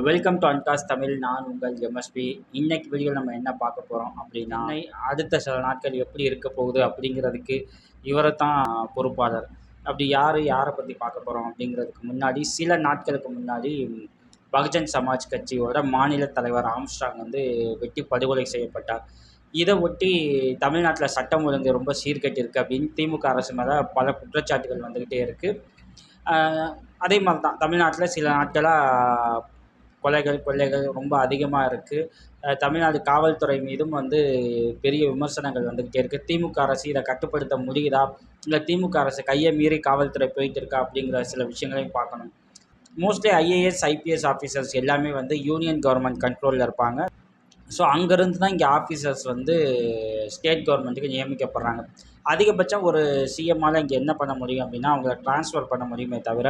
Welcome to அன்காஸ் Tamil நான் உங்கள் MSP இன்னைக்கு வீடியோ நம்ம என்ன பார்க்க போகிறோம் அப்படின்னா அடுத்த சில நாட்கள் எப்படி இருக்க போகுது அப்படிங்கிறதுக்கு இவரை தான் பொறுப்பாளர். அப்படி யார் யாரை பற்றி பார்க்க போகிறோம் அப்படிங்கிறதுக்கு முன்னாடி சில நாட்களுக்கு முன்னாடி பகுஜன் சமாஜ் கட்சியோட மாநில தலைவர் ஆம்ஸ்ட்ராங் வந்து வெட்டி படுகொலை செய்யப்பட்டார். இதை ஒட்டி தமிழ்நாட்டில் சட்டம் ஒழுங்கு ரொம்ப சீர்கெட்டிருக்கு அப்படின்னு திமுக அரசு மேலே பல குற்றச்சாட்டுகள் வந்துக்கிட்டே இருக்குது அதே மாதிரி தான் தமிழ்நாட்டில் சில நாட்களாக கொலைகள் கொள்ளைகள் ரொம்ப அதிகமாக இருக்குது தமிழ்நாடு காவல்துறை மீதும் வந்து பெரிய விமர்சனங்கள் வந்துக்கிட்டே இருக்குது திமுக அரசு இதை கட்டுப்படுத்த முடியுதா? இல்லை திமுக அரசு கையை மீறி காவல்துறை போயிட்டு இருக்கா? அப்படிங்கிற சில விஷயங்களையும் பார்க்கணும். மோஸ்ட்லி ஐஏஎஸ் ஐபிஎஸ் ஆஃபீஸர்ஸ் எல்லாமே வந்து யூனியன் கவர்மெண்ட் கண்ட்ரோலில் இருப்பாங்க. ஸோ அங்கேருந்து தான் இங்கே ஆஃபீஸர்ஸ் வந்து ஸ்டேட் கவர்மெண்ட்டுக்கு நியமிக்கப்படுறாங்க. அதிகபட்சம் ஒரு சிஎம்மால் இங்கே என்ன பண்ண முடியும் அப்படின்னா அவங்கள ட்ரான்ஸ்ஃபர் பண்ண முடியுமே தவிர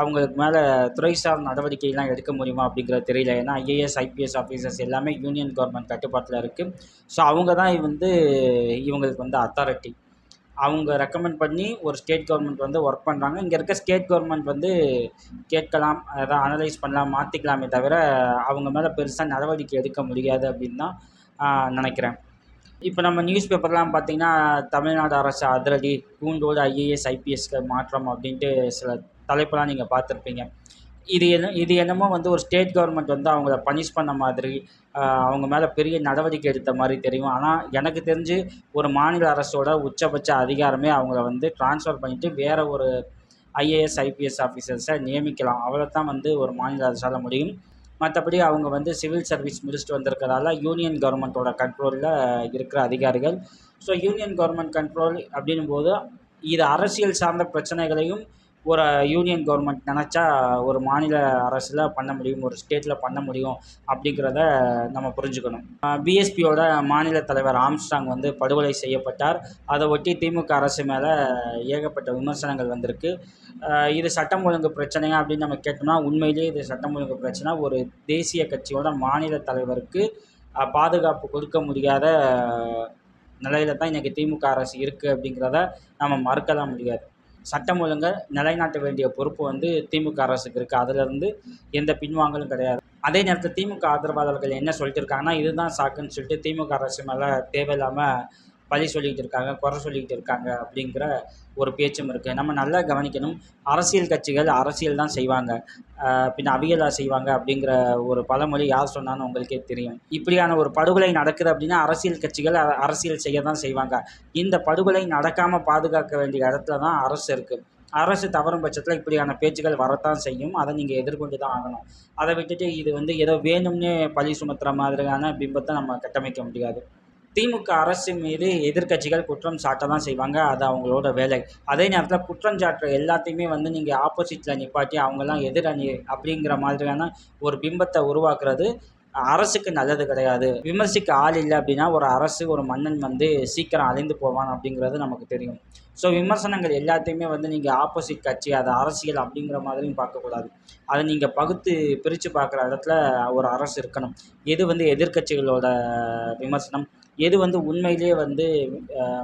அவங்களுக்கு மேலே துறைசார் நடவடிக்கைலாம் எடுக்க முடியுமா அப்படிங்கிறது தெரியல. ஏன்னா ஐஏஎஸ் ஐபிஎஸ் ஆஃபீஸர்ஸ் எல்லாமே யூனியன் கவர்மெண்ட் கட்டுப்பாட்டில் இருக்குது ஸோ அவங்க தான் வந்து இவங்களுக்கு வந்து அத்தாரிட்டி அவங்க ரெக்கமெண்ட் பண்ணி ஒரு ஸ்டேட் கவர்மெண்ட் வந்து ஒர்க் பண்ணுறாங்க இங்கே இருக்க ஸ்டேட் கவர்மெண்ட் வந்து கேட்கலாம் அதை அனலைஸ் பண்ணலாம் மாற்றிக்கலாமே தவிர அவங்க மேலே பெருசாக நடவடிக்கை எடுக்க முடியாது அப்படின்னு தான் நினைக்கிறேன். இப்போ நம்ம நியூஸ் பேப்பர்லாம் பார்த்திங்கன்னா தமிழ்நாடு அரசு அதிரடி கூண்டோடு ஐஏஎஸ் ஐபிஎஸ்க்கு மாற்றம் அப்படின்ட்டு சில தலைப்பெல்லாம் நீங்கள் பார்த்துருப்பீங்க. இது என்ன இது என்னமோ வந்து ஒரு ஸ்டேட் கவர்மெண்ட் வந்து அவங்கள பனிஷ் பண்ண மாதிரி அவங்க மேலே பெரிய நடவடிக்கை எடுத்த மாதிரி தெரியும். ஆனால் எனக்கு தெரிஞ்சு ஒரு மாநில அரசோட உச்சபட்ச அதிகாரமே அவங்கள வந்து ட்ரான்ஸ்ஃபர் பண்ணிவிட்டு வேறு ஒரு ஐஏஎஸ் ஐபிஎஸ் ஆஃபீஸர்ஸை நியமிக்கலாம். அவ்வளோ தான் வந்து ஒரு மாநில அரசால் முடியும். மற்றபடி அவங்க வந்து சிவில் சர்வீஸ் முடிச்சுட்டு வந்திருக்கிறதால யூனியன் கவர்மெண்ட்டோட கண்ட்ரோலில் இருக்கிற அதிகாரிகள். ஸோ யூனியன் கவர்மெண்ட் கண்ட்ரோல் அப்படின்னும் போது இது அரசியல் சார்ந்த பிரச்சனைகளையும் ஒரு யூனியன் கவர்மெண்ட் நினச்சா ஒரு மாநில அரசில் பண்ண முடியும் ஒரு ஸ்டேட்டில் பண்ண முடியும் அப்படிங்கிறத நம்ம புரிஞ்சுக்கணும். பிஎஸ்பியோட மாநில தலைவர் ஆம்ஸ்டாங் வந்து படுகொலை செய்யப்பட்டார். அதை ஒட்டி திமுக அரசு மேலே ஏகப்பட்ட விமர்சனங்கள் வந்திருக்கு. இது சட்டம் ஒழுங்கு பிரச்சனையா அப்படின்னு நம்ம கேட்டோம்னா உண்மையிலேயே இது சட்டம் ஒழுங்கு பிரச்சனை. ஒரு தேசிய கட்சியோட மாநில தலைவருக்கு பாதுகாப்பு கொடுக்க முடியாத நிலையில தான் இன்றைக்கி திமுக அரசு இருக்குது அப்படிங்கிறத நம்ம மறுக்கலாம் முடியாது. சட்டம் ஒழுங்கை நிலைநாட்ட வேண்டிய பொறுப்பு வந்து திமுக அரசுக்கு இருக்குது அதிலிருந்து எந்த பின்வாங்கலும் கிடையாது. அதே நேரத்தில் திமுக ஆதரவாளர்கள் என்ன சொல்லிட்டு இருக்காங்கன்னா இதுதான் சாக்குன்னு சொல்லிட்டு திமுக அரசு மேலே தேவையில்லாமல் பழி சொல்லிக்கிட்டு இருக்காங்க குறை சொல்லிக்கிட்டு இருக்காங்க அப்படிங்கிற ஒரு பேச்சும் இருக்குது நம்ம நல்லா கவனிக்கணும். அரசியல் கட்சிகள் அரசியல் தான் செய்வாங்க. பின்ன அவியலாக செய்வாங்க அப்படிங்கிற ஒரு பழமொழி யார் சொன்னாலும் உங்களுக்கே தெரியும். இப்படியான ஒரு படுகொலை நடக்குது அப்படின்னா அரசியல் கட்சிகள் அரசியல் செய்ய தான் செய்வாங்க. இந்த படுகொலை நடக்காமல் பாதுகாக்க வேண்டிய இடத்துல தான் அரசு இருக்குது அரசு தவறும் பட்சத்தில் இப்படியான பேச்சுகள் வரத்தான் செய்யும். அதை நீங்கள் எதிர்கொண்டு தான் ஆகணும். அதை விட்டுட்டு இது வந்து ஏதோ வேணும்னே பழி சுமத்துற மாதிரியான பிம்பத்தை நம்ம கட்டமைக்க முடியாது. திமுக அரசு மீது எதிர்கட்சிகள் குற்றம் சாட்ட தான் செய்வாங்க. அது அவங்களோட வேலை. அதே நேரத்தில் குற்றம் சாட்டுற எல்லாத்தையுமே வந்து நீங்கள் ஆப்போசிட்டில் நிப்பாட்டி அவங்கெல்லாம் எதிரணி அப்படிங்கிற மாதிரியான ஒரு பிம்பத்தை உருவாக்குறது அரசுக்கு நல்லது கிடையாது. விமர்சிக்க ஆள் இல்லை அப்படின்னா ஒரு அரசு ஒரு மன்னன் வந்து சீக்கிரம் அழிந்து போவான் அப்படிங்கிறது நமக்கு தெரியும். ஸோ விமர்சனங்கள் எல்லாத்தையுமே வந்து நீங்கள் ஆப்போசிட் கட்சி அது அரசியல் அப்படிங்கிற மாதிரியும் பார்க்கக்கூடாது. அதை நீங்கள் பகுத்து பிரித்து பார்க்குற இடத்துல ஒரு அரசு இருக்கணும். எது வந்து எதிர்கட்சிகளோட விமர்சனம்? எது வந்து உண்மையிலேயே வந்து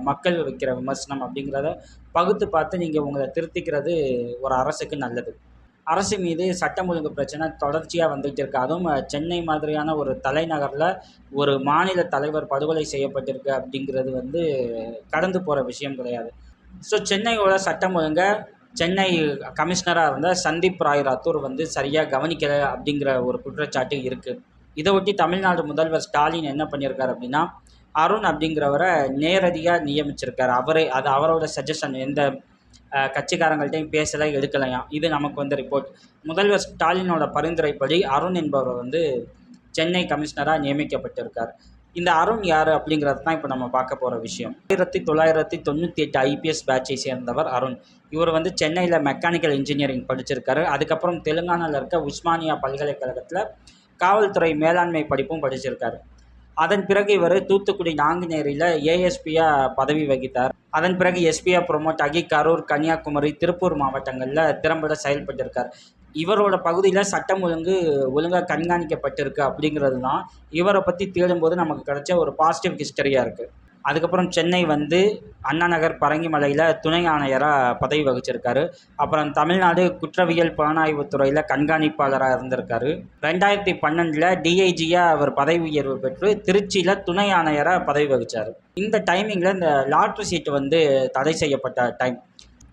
மக்கள் வைக்கிற விமர்சனம் அப்படிங்கிறத பகுத்து பார்த்து நீங்கள் உங்களை திருத்திக்கிறது ஒரு அரசுக்கு நல்லது. அரசு மீது சட்டம் ஒழுங்கு பிரச்சனை தொடர்ச்சியாக வந்துகிட்டு இருக்கு. அதுவும் சென்னை மாதிரியான ஒரு தலைநகரில் ஒரு மாநில தலைவர் படுகொலை செய்யப்பட்டிருக்கு அப்படிங்கிறது வந்து கடந்து போகிற விஷயம் கிடையாது. ஸோ சென்னையோட சட்டம் ஒழுங்கை சென்னை கமிஷனராக இருந்த சந்தீப் ராய் ரத்தூர் வந்து சரியாக கவனிக்கலை அப்படிங்கிற ஒரு குற்றச்சாட்டு இருக்குது இதை ஒட்டி தமிழ்நாடு முதல்வர் ஸ்டாலின் என்ன பண்ணியிருக்காரு அப்படின்னா அருண் அப்படிங்கிறவரை நேரடியாக நியமிச்சிருக்காரு. அவரே அது அவரோட சஜஷன் எந்த கட்சிக்காரங்கள்ட்டையும் பேசலை எடுக்கலையாம் இது நமக்கு வந்து ரிப்போர்ட் முதல்வர் ஸ்டாலினோட பரிந்துரைப்படி அருண் என்பவர் வந்து சென்னை கமிஷனராக நியமிக்கப்பட்டிருக்கார். இந்த அருண் யார் அப்படிங்கிறது தான் இப்போ நம்ம பார்க்க போகிற விஷயம். ஆயிரத்தி தொள்ளாயிரத்தி தொண்ணூற்றி எட்டு ஐபிஎஸ் பேட்சை சேர்ந்தவர் அருண். இவர் வந்து சென்னையில் மெக்கானிக்கல் இன்ஜினியரிங் படிச்சிருக்காரு. அதுக்கப்புறம் தெலுங்கானாவில் இருக்க உஸ்மானியா பல்கலைக்கழகத்தில் காவல்துறை மேலாண்மை படிப்பும் படிச்சிருக்காரு. அதன் பிறகு இவர் தூத்துக்குடி நாங்குநேரியில் ஏஎஸ்பியாக பதவி வகித்தார். அதன் பிறகு எஸ்பியாக ப்ரொமோட் ஆகி கரூர் கன்னியாகுமரி திருப்பூர் மாவட்டங்களில் திறம்பட செயல்பட்டிருக்கார். இவரோட பகுதியில் சட்டம் ஒழுங்கு ஒழுங்காக கண்காணிக்கப்பட்டிருக்கு அப்படிங்கிறது தான் இவரை பற்றி தேடும்போது நமக்கு கிடைச்ச ஒரு பாசிட்டிவ் ஹிஸ்டரியாக இருக்குது அதுக்கப்புறம் சென்னை வந்து அண்ணா நகர் பரங்கிமலையில் துணை ஆணையராக பதவி வகிச்சிருக்காரு. அப்புறம் தமிழ்நாடு குற்றவியல் புலனாய்வுத்துறையில் கண்காணிப்பாளராக இருந்திருக்காரு. ரெண்டாயிரத்தி பன்னெண்டில் டிஐஜியாக அவர் பதவி உயர்வு பெற்று திருச்சியில் துணை ஆணையராக பதவி வகித்தார் இந்த டைமிங்கில் இந்த லாட்ரி சீட்டு வந்து தடை செய்யப்பட்ட டைம்.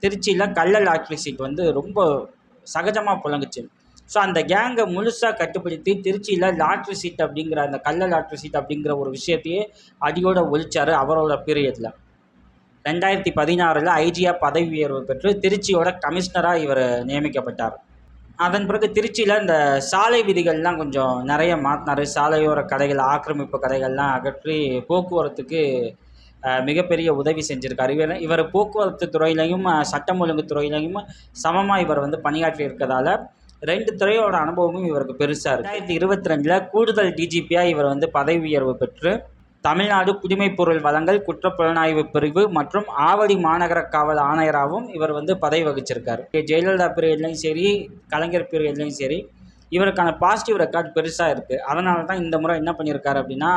திருச்சியில் கள்ள லாட்ரி சீட் வந்து ரொம்ப சகஜமாக புழங்குச்சு. ஸோ அந்த கேங்கை முழுசாக கட்டுப்படுத்தி திருச்சியில் லாட்ரி சீட் அப்படிங்கிற அந்த கள்ள லாட்ரி சீட் அப்படிங்கிற ஒரு விஷயத்தையே அடியோட ஒழிச்சார் அவரோட பீரியடில் ரெண்டாயிரத்தி பதினாறில் ஐஜியாக பதவி உயர்வு பெற்று திருச்சியோட கமிஷனராக இவர் நியமிக்கப்பட்டார். அதன் பிறகு திருச்சியில் இந்த சாலை விதிகள்லாம் கொஞ்சம் நிறைய மாற்றினார் சாலையோர கடைகள் ஆக்கிரமிப்பு கடைகள்லாம் அகற்றி போக்குவரத்துக்கு மிகப்பெரிய உதவி செஞ்சுருக்காரு. இவர் இவர் போக்குவரத்து துறையிலையும் சட்டம் ஒழுங்கு துறையிலையும் சமமாக இவர் வந்து பணியாற்றி இருக்கிறதால ரெண்டு துறையோட அனுபவமும் இவருக்கு பெருசாக இருக்குது ரெண்டாயிரத்தி இருபத்தி ரெண்டில் கூடுதல் டிஜிபியாக இவர் வந்து பதவி உயர்வு பெற்று தமிழ்நாடு குடிமைப்பொருள் வழங்கல் குற்றப்புலனாய்வு பிரிவு மற்றும் ஆவடி மாநகர காவல் ஆணையராகவும் இவர் வந்து பதவி வகிச்சிருக்கார். ஜெயலலிதா பீரியட்லையும் சரி கலைஞர் பீரியட்லையும் சரி இவருக்கான பாசிட்டிவ் ரெக்கார்ட் பெருசாக இருக்குது அதனால தான் இந்த முறை என்ன பண்ணியிருக்காரு அப்படின்னா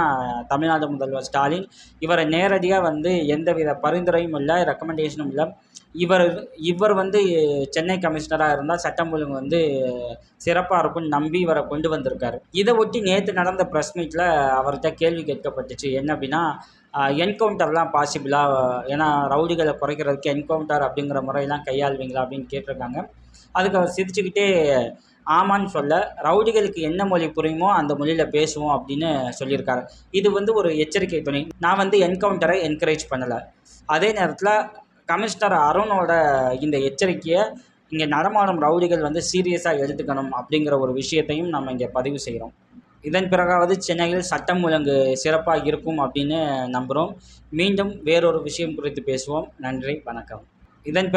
தமிழ்நாடு முதல்வர் ஸ்டாலின் இவரை நேரடியாக வந்து எந்தவித பரிந்துரையும் இல்லை ரெக்கமெண்டேஷனும் இல்லை. இவர் இவர் வந்து சென்னை கமிஷனராக இருந்தால் சட்டம் ஒழுங்கு வந்து சிறப்பாக இருக்கும்னு நம்பி இவரை கொண்டு வந்திருக்காரு. இதை ஒட்டி நேற்று நடந்த ப்ரெஸ் மீட்டில் அவர்கிட்ட கேள்வி கேட்கப்பட்டுச்சு. என்ன அப்படின்னா என்கவுண்டர்லாம் பாசிபிளாக ஏன்னா ரவுடிகளை குறைக்கிறதுக்கு என்கவுண்டர் அப்படிங்கிற முறையெல்லாம் கையாளுவீங்களா? அப்படின்னு கேட்டிருக்காங்க. அதுக்கு அவர் சிரிச்சுக்கிட்டே ஆமான்னு சொல்ல ரவுடிகளுக்கு என்ன மொழி புரியுமோ அந்த மொழியில் பேசுவோம் அப்படின்னு சொல்லியிருக்காரு. இது வந்து ஒரு எச்சரிக்கை துணை. நான் வந்து என்கவுண்டரை என்கரேஜ் பண்ணலை. அதே நேரத்தில் கமிஷனர் அருணோட இந்த எச்சரிக்கையை இங்கே நடமாடும் ரவுடிகள் வந்து சீரியஸாக எடுத்துக்கணும் அப்படிங்கிற ஒரு விஷயத்தையும் நம்ம இங்கே பதிவு செய்கிறோம் இதன் பிறகாவது சென்னையில் சட்டம் ஒழுங்கு சிறப்பாக இருக்கும் அப்படின்னு நம்புகிறோம் மீண்டும் வேறொரு விஷயம் குறித்து பேசுவோம். நன்றி வணக்கம். இதன் பிற